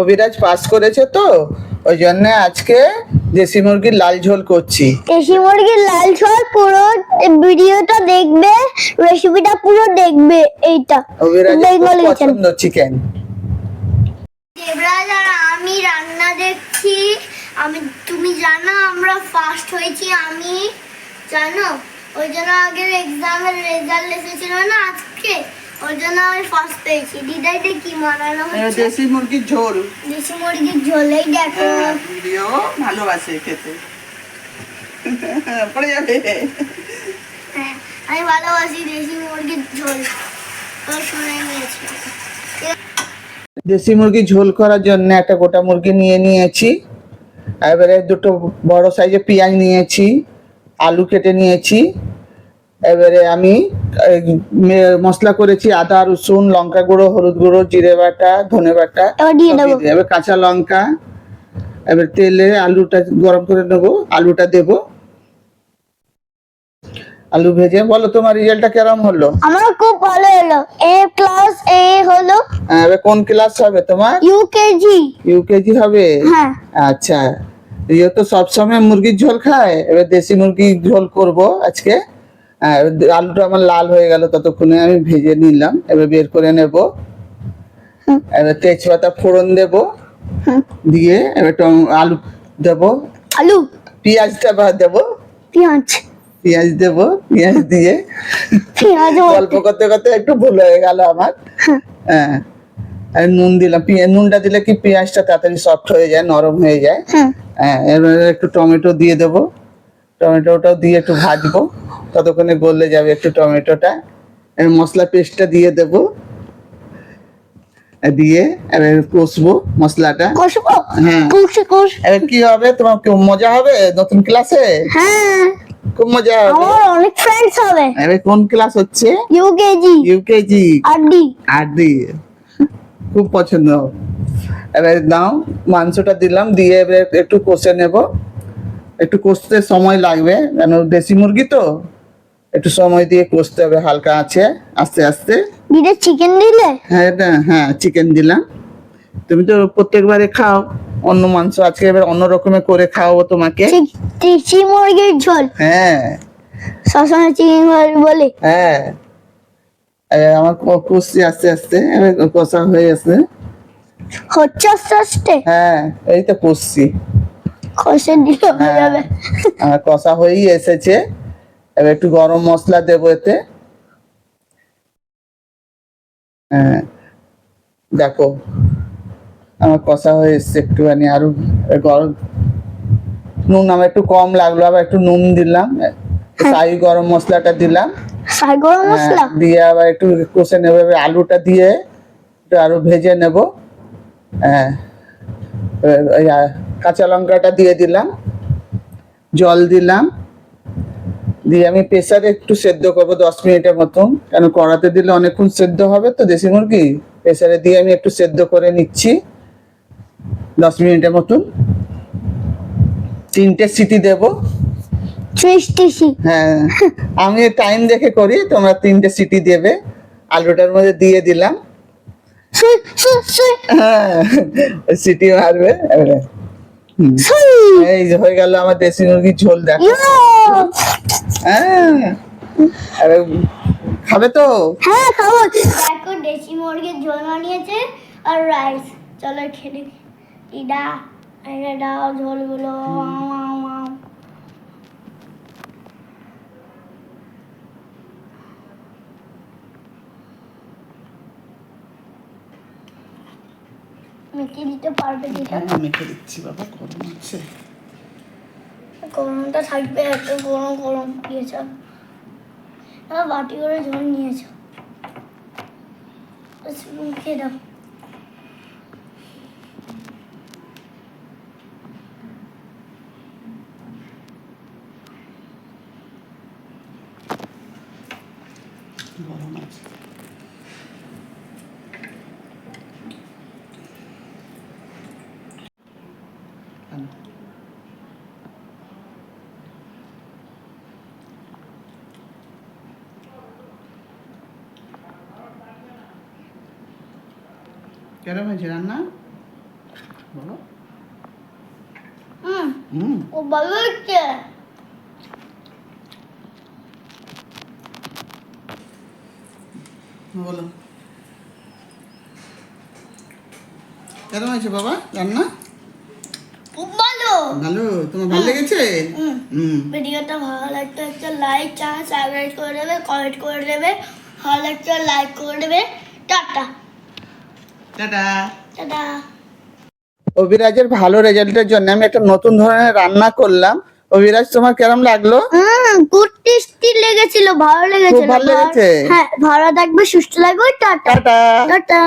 Abhiraj pass করেছে তো ওই জন্য আজকে দেশি মুরগির লাল ঝোল করছি। দেশি মুরগির লাল ঝোল পুরো ভিডিওটা দেখবে রেসিপিটা পুরো দেখবে এইটা। অভিরাজ বেঙ্গলি পছন্দ চিকেন দেবরাজ আর আমি রান্না দেখছি। আমি তুমি জানো আমরা ফার্স্ট হয়েছি আমি জানো? ওই জন্য আগের এক্সামের রেজাল্ট এসেছিল না আজকে? ওই জন্য আমি ফার্স্ট পেয়েছি। দিদাইতে কি মানানো হচ্ছে। দেশি মুরগির ঝোল। দেশি মুরগির ঝোলেই দেখো। ভিডিও ভালোবাসে খেতে। পড়ে যাবে। হ্যাঁ আমি ভালোবাসি দেশি মুরগির ঝোল। তো শুনে নিয়েছি। দেশি মুরগি ঝোল করার জন্য একটা গোটা মুরগি নিয়ে নিয়েছি। এবারে দুটো বড় সাইজের পেঁয়াজ নিয়েছি। আলু কেটে নিয়েছি। এবারে আমি মশলা করেছি আদা রসুন লঙ্কা গুঁড়ো হলুদ গুঁড়ো জিরে বাটা ধনে বাটা। এবার কাঁচা লঙ্কা। এবার তেলে আলুটা গরম করে নেব। আলুটা দেব। আলু ভেজে। বলো তোমার রেজাল্টটা কেরম হলো? আমার খুব ভালো হলো। এ প্লাস এ হলো হ্যাঁ, এবার কোন ক্লাস হবে তোমার? ইউকেজি ইউকেজি হবে? হ্যাঁ। আচ্ছা। ইয়ে তো সবসময় মুরগির ঝোল খায়। এবার দেশি মুরগির ঝোল করব আজকে। আলুটা আমার লাল হয়ে গেল ততক্ষণে আমি ভেজে নিলাম এবার বের করে নেব। এবার তেজপাতা ফোড়ন দেব দিয়ে এবার আলু দেব। আলু? পেঁয়াজটা দেব। পেঁয়াজ। পেঁয়াজ দেব পেঁয়াজ দিয়ে। পেঁয়াজ গল্প করতে করতে একটু ভুল হয়ে গেল আমার। হ্যাঁ আর নুন দিলাম। নুনটা দিলে কি পেঁয়াজটা তাড়াতাড়ি সফট হয়ে যায় নরম হয়ে যায়? হ্যাঁ এবারে একটু টমেটো দিয়ে দেবো। টমেটোটাও দিয়ে একটু ভাজবো। ততক্ষণে গলে যাবে একটু টমেটোটা। মশলা পেস্টটা দিয়ে দেবো। দিয়ে এবার কষবো মশলাটা। কষবো? হ্যাঁ। কষে কষ। এবার কি হবে? তোমার কি মজা হবে নতুন ক্লাসে? হ্যাঁ। খুব মজা হবে। আমার অনেক ফ্রেন্ডস হবে। এবার কোন ক্লাস হচ্ছে? ইউকেজি ইউকেজি আর ডি আর দিয়ে খুব পছন্দ। এবার দাও মাংসটা দিলাম দিয়ে এবার একটু কষে নেব। একটু কষতে সময় লাগবে। কেন দেশি মুরগি তো? একটু সময় দিয়ে কষতে হবে হালকা আছে আস্তে আস্তে। দিদে চিকেন দিলে? হ্যাঁ হ্যাঁ চিকেন দিলাম। তুমি তো প্রত্যেকবারে খাও অন্য মাংস আজকে এবার অন্য রকমের করে খাওয়াবো তোমাকে। দেশি মুরগির ঝোল। হ্যাঁ। সবসময় চিকেন বলে। হ্যাঁ। আমার কষছি আস্তে আস্তে কষা হয়ে আসছে হচ্ছে আস্তে আস্তে হ্যাঁ এই তো কষছি। কষে দিলে হয়ে হ্যাঁ। যাবে। আমার কষা হয়েই এসেছে। এবার একটু গরম মশলা দেবো এতে। হ্যাঁ দেখো আমার কষা হয়ে এসছে একটুখানি আরও গরম। নুন আমার একটু কম লাগল আবার একটু নুন দিলাম সাই গরম মশলাটা দিলাম। সাই গরম হ্যাঁ, মশলা? দিয়ে আবার একটু কষে নেব আলুটা দিয়ে একটু আরও ভেজে নেব। হ্যাঁ কাঁচা লঙ্কাটা দিয়ে দিলাম জল দিলাম। দিয়ে আমি প্রেসারে একটু সেদ্ধ করব দশ মিনিটের মতন কেন কড়াতে দিলে অনেকক্ষণ সেদ্ধ হবে তো দেশি মুরগি। প্রেসারে দিয়ে আমি একটু সেদ্ধ করে নিচ্ছি। দশ মিনিটের মতন। তিনটে সিটি দেবো। হ্যাঁ আমি টাইম দেখে করি তোমরা তিনটে সিটি দেবে। আলুটার মধ্যে দিয়ে দিলাম। হ্যাঁ সিটি মারবে। এই হয়ে গেল আমার দেশি মুরগির ঝোল দেখো! হ্যাঁ। আরে খাবে তো? হ্যাঁ খাব। দেখো দেশি মুরগির ঝোল বানিয়েছে আর রাইস চলো খেলে ইডা এনে দাও ঝোলগুলো। মেখে দিতে পারবে দিদা হ্যাঁ মেখে দিচ্ছি বাবা গরম আছে। 그런데 살빼 그런 그런 예죠. 나 마디오를 좋은 예죠. 지금 기다. 이거 너무 맛있어. কেরম হয়েছে রান্না? বলো। হুম। ও ভালো হচ্ছে বলো। কেমন হয়েছে বাবা রান্না? খুব ভালো। ভালো? তোমার ভালো লেগেছে? হুম। ভিডিওটা ভালো একটা লাইক চ্যানেল সাবস্ক্রাইব করে দেবে কমেন্ট করে দেবে ভালো লাগলে লাইক করে দেবে। টাটা। টাটা। টাটা। অভিরাজের ভালো রেজাল্টের জন্য আমি একটা নতুন ধরনের রান্না করলাম। অভিরাজ তোমার কেমন লাগল? হুম গুড টেস্টি লেগেছিল ভালো লেগেছিল। ভালো লেগেছে? হ্যাঁ ভালো থাকবে সুস্থ লাগবে টাটা। টাটা। টাটা।